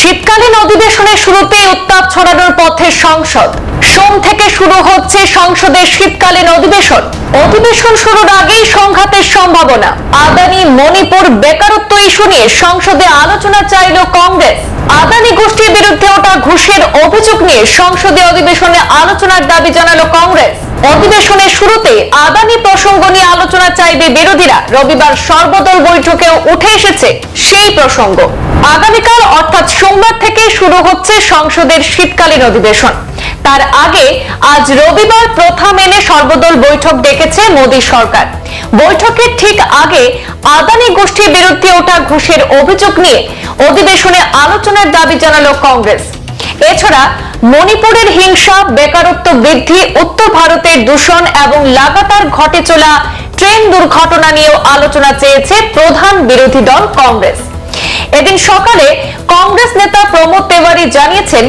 শীতকালীন অধিবেশনের শুরুতে উত্তাপ ছড়ানোর পথে সংসদ। সোম থেকে শুরু হচ্ছে সংসদের শীতকালীন অধিবেশন। অধিবেশন শুরুর আগেই সংঘাতের সম্ভাবনা। আদানি, মণিপুর বেকারত্ব ইস্যু নিয়ে সংসদে আলোচনা চাইল কংগ্রেস। আদানি গোষ্ঠীর বিরুদ্ধে ওঠা ঘুষের অভিযোগ নিয়ে সংসদীয় অধিবেশনে আলোচনার দাবি জানালো কংগ্রেস। অধিবেশনের শুরুতে আদানি প্রসঙ্গ নিয়ে আলোচনা চাইবে বিরোধীরা। রবিবার সর্বদল বৈঠকেও উঠে এসেছে সেই প্রসঙ্গ। আগামীকাল অর্থাৎ সোমবার থেকে শুরু হচ্ছে সংসদের শীতকালীন অধিবেশন। তার আগে আজ রবিবার প্রথম এলে সর্বদল বৈঠক ডেকেছে মোদী সরকার। বৈঠকের ঠিক আগে আদানি গোষ্ঠীর বিরুদ্ধে ওঠা ঘুষের অভিযোগ নিয়ে অধিবেশনে আলোচনার দাবি জানালো কংগ্রেস। এছাড়া মণিপুরের হিংসা, বেকারত্ব বৃদ্ধি, উত্তর ভারতের দূষণ এবং লাগাতার ঘটে চলা ট্রেন দুর্ঘটনা নিয়েও আলোচনা চেয়েছে প্রধান বিরোধী দল কংগ্রেস। এদিন সকালে কংগ্রেস নেতা প্রমোদ তেওয়ারি জানিয়েছেন,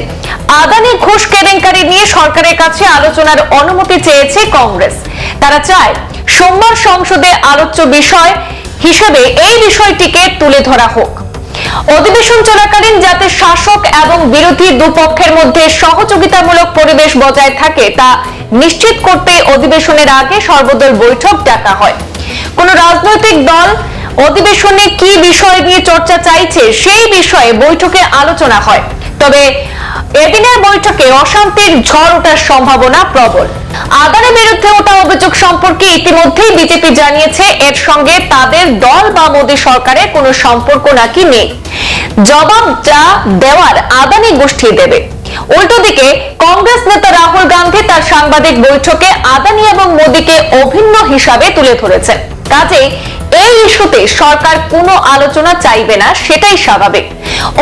আদানি ঘুষ কেলেঙ্কারি নিয়ে সরকারের কাছে আলোচনার অনুমতি চেয়েছে কংগ্রেস। তারা চায় সোমবার সংসদে আলোচ্য বিষয় হিসেবে এই বিষয়টিকে তুলে ধরা হোক। অধিবেশন চলাকালীন যাতে শাসক এবং বিরোধী দুপক্ষের মধ্যে সহযোগিতামূলক পরিবেশ বজায় থাকে, তা নিশ্চিত করতে অধিবেশনের আগে সর্বদল বৈঠক ডাকা হয়। কোন রাজনৈতিক দল অধিবেশনে কি বিষয় নিয়ে চর্চা চাইছে সেই বিষয়ে বৈঠকে আলোচনা হয়। তবে এদিনের বৈঠকে অশান্তির ঝড় ওঠার সম্ভাবনা প্রবল। আদানের বিরুদ্ধে ওঠা অভিযোগ সম্পর্কে ইতিমধ্যেই বিজেপি জানিয়েছে, এর সঙ্গে তাদের দল বা মোদী সরকারের কোনো সম্পর্ক নাকি নেই। জবাব যা দেওয়ার আদানি গোষ্ঠী দেবে। উল্টো দিকে, কংগ্রেস নেতা রাহুল গান্ধী তার সাংবাদিক বৈঠকে আদানি এবং মোদীকে অভিন্ন হিসাবে তুলে ধরেছেন। কাজে এই ইস্যুতে সরকার কোনো আলোচনা চাইবে না, সেটাই স্বাভাবিক।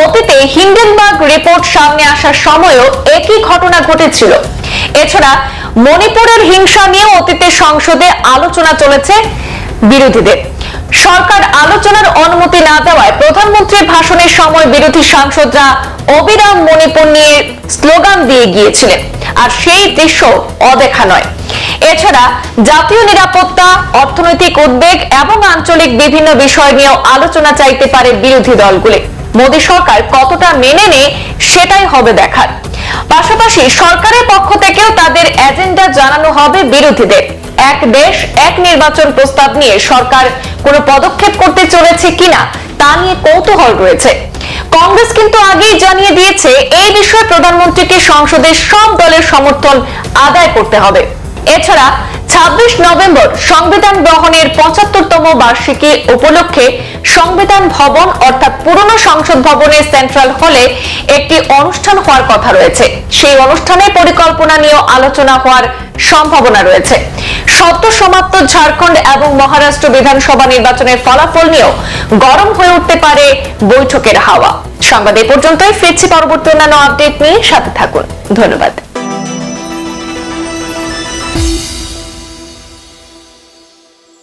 অতীতে হিন্ডেনবার্গ রিপোর্ট সামনে আসার সময়ও একই ঘটনা ঘটেছিল। এছাড়া মণিপুরের হিংসা নিয়ে অতীতে সংসদে আলোচনা চলেছে বিরোধীদের। সরকার আলোচনার অনুমতি না দেওয়ায় প্রধানমন্ত্রীর ভাষণের সময় বিরোধী সাংসদরা অবিরাম মণিপুর নিয়ে স্লোগান দিয়ে গিয়েছিলেন। আর সেই দৃশ্য অদেখা নয়। এছাড়া জাতীয় নিরাপত্তা, অর্থনৈতিক উদ্বেগ এবং আঞ্চলিক বিভিন্ন বিষয় নিয়েও আলোচনা চাইতে পারে বিরোধী দলগুলি। মোদী সরকার কতটা মেনে নেয় সেটাই হবে দেখার। পাশাপাশি সরকারের পক্ষ থেকেও তাদের এজেন্ডা জানানো হবে বিরোধীদের। এক দেশ, এক নির্বাচন প্রস্তাব নিয়ে সরকার কোনো পদক্ষেপ করতে চলেছে কিনা তা নিয়ে কৌতূহল রয়েছে। কংগ্রেস কিন্তু আগেই জানিয়ে দিয়েছে, এই বিষয়ে প্রধানমন্ত্রীকে সংসদের সব দলের সমর্থন আদায় করতে হবে। এছাড়া ছাব্বিশ নভেম্বর সংবিধান গ্রহণের পঁচাত্তরতম বার্ষিকী উপলক্ষে সংবিধান ভবন অর্থাৎ পুরনো সংসদ ভবনের সেন্ট্রাল হলে একটি অনুষ্ঠান হওয়ার কথা রয়েছে। সেই অনুষ্ঠানের পরিকল্পনা নিয়েও আলোচনা হওয়ার সম্ভাবনা রয়েছে। সদ্য সমাপ্ত ঝাড়খণ্ড এবং মহারাষ্ট্র বিধানসভা নির্বাচনের ফলাফল নিয়েও গরম হয়ে উঠতে পারে বৈঠকের হাওয়া। সংবাদ এ পর্যন্তই, ফিরছি পরবর্তী অন্যান্য আপডেট নিয়ে সাথে থাকুন। ধন্যবাদ।